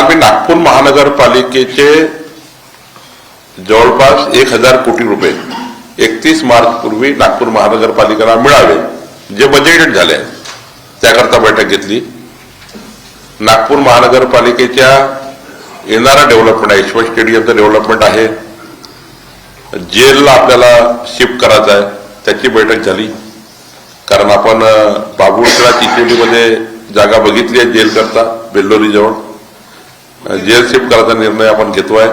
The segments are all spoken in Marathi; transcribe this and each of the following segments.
काल मी नागपूर महानगरपालिकेचे जवळपास एक हजार कोटी रुपये एकतीस मार्च पूर्वी नागपूर महानगरपालिकेला मिळावे जे बजेटेड झाले. त्याकरता बैठक घेतली. नागपूर महानगरपालिकेच्या येणारा डेव्हलपमेंट आहे ईश्वर स्टेडियमचं डेव्हलपमेंट आहे. जेलला आपल्याला शिफ्ट करायचं आहे त्याची बैठक झाली. कारण आपण अ, चिचोलीमध्ये जागा बघितली आहे जेल करता बेल्लोरी जवळ करायचा निर्णय आपण घेतोय.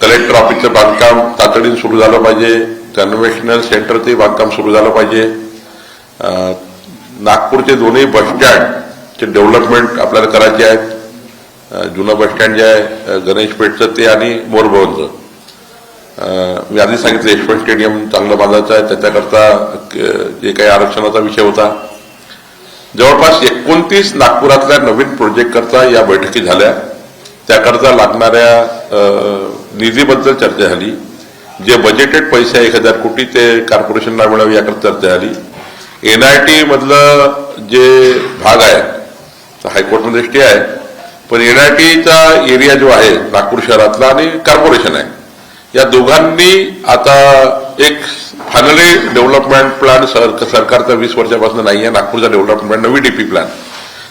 कलेक्टर ऑफिसचं बांधकाम तातडीने सुरू झालं पाहिजे. कन्व्हेन्शनल सेंटरचे बांधकाम सुरू झालं पाहिजे. नागपूरचे दोन्ही बसस्टँडचे डेव्हलपमेंट आपल्याला करायचे आहेत. जुनं बसस्टँड जे आहे गणेशपेठचं गणेश पेठचं ते आणि मोरभवनचं. मी आधी सांगितलं यशवंत स्टेडियम चांगलं बांधायचं आहे. त्याच्याकरता जे काही आरक्षणाचा विषय होता. जवळपास एकोणतीस नागपुरातल्या नवीन प्रोजेक्ट करता या बैठकी झाल्या. त्याकरता लागणाऱ्या निधीबद्दल चर्चा झाली. जे बजेटेड पैसे आहे एक हजार कोटी ते कॉर्पोरेशनला मिळावे याकरता चर्चा झाली. एन आय टीमधलं जे भाग आहे तर हायकोर्टमध्ये स्टे आहे पण एन आय टीचा एरिया जो आहे नागपूर शहरातला आणि कॉर्पोरेशन आहे या दोघांनी आता एक फायनली डेव्हलपमेंट प्लॅन सर सरकारचा वीस वर्षापासून नाही आहे नागपूरचा डेव्हलपमेंट नवी डीपी प्लॅन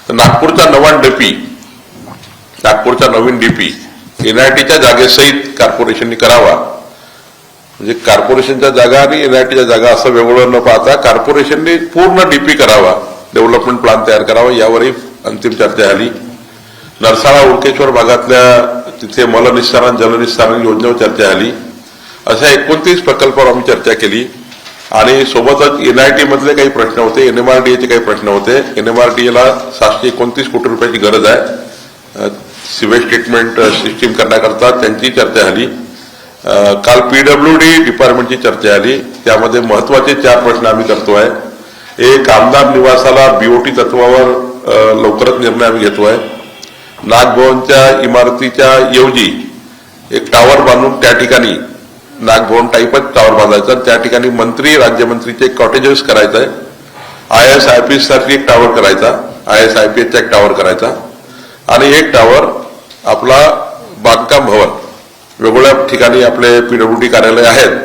तर नागपूरचा नवा डीपी नागपूरचा नवीन डीपी एन आय टीच्या जागेसहित कॉर्पोरेशननी करावा. म्हणजे कॉर्पोरेशनच्या जागा आणि एन आय टीच्या जागा असं वेगळं न पाहता कॉर्पोरेशनने पूर्ण डीपी करावा. डेव्हलपमेंट प्लॅन तयार करावा यावरही अंतिम चर्चा झाली. नरसाळा उडकेश्वर भागातल्या तिथे मलनिस्तारण जलनिस्तारण योजनेवर चर्चा झाली. अशा एकोणतीस प्रकल्पावर आम्ही चर्चा केली. आणि सोबतच एन आय मधले काही प्रश्न होते एन आर काही प्रश्न होते. एन एम आर सातशे एकोणतीस कोटी रुपयाची गरज आहे. सिवेज ट्रीटमेंट सिस्टीम करण्याकरता त्यांची चर्चा झाली. काल काल पीडब्ल्यू डी डिपार्टमेंटची चर्चा झाली. त्यामध्ये महत्त्वाचे चार प्रश्न आम्ही करतोय. एक आमदार निवासाला बीओटी तत्वावर लवकरच निर्णय आम्ही घेतोय. नागभवनच्या इमारतीच्या ऐवजी एक टावर बांधून त्या ठिकाणी नागभवन टाईपच टावर बांधायचा. त्या ठिकाणी मंत्री राज्यमंत्रीचे कॉटेजेस करायचं आहे आय एस आय पी साठी एक टावर करायचा. आय एस आय पी एसचा एक टावर करायचा. आणि एक टावर आपला बांधकाम भवन. वेगवेगळ्या ठिकाणी आपले पीडब्ल्यू डी कार्यालय आहेत.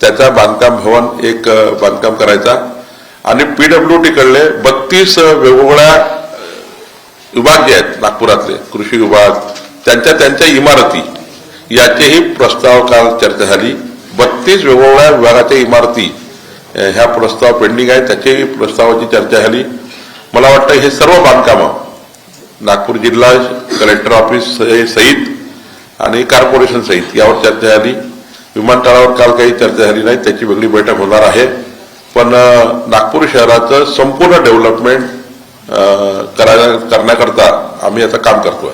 त्याचा बांधकाम भवन एक बांधकाम करायचा. आणि पीडब्ल्यू कडले बत्तीस वेगवेगळ्या विभाग जे आहेत नागपुरातले कृषी विभाग त्यांच्या त्यांच्या इमारती. याचेही प्रस्ताव काल चर्चा झाली. बत्तीस वेगवेगळ्या विभागाच्या इमारती ह्या प्रस्ताव पेंडिंग आहेत त्याचेही प्रस्तावाची चर्चा झाली. मला वाटतं हे सर्व बांधकामं नागपूर जिल्हा कलेक्टर ऑफिस सहित आणि कॉर्पोरेशन सहित यावर चर्चा झाली. विमानतळावर काल काही चर्चा झाली नाही त्याची वेगळी बैठक होणार आहे. पण नागपूर शहराचं संपूर्ण डेव्हलपमेंट करायला करण्याकरता आम्ही आता काम करतोय.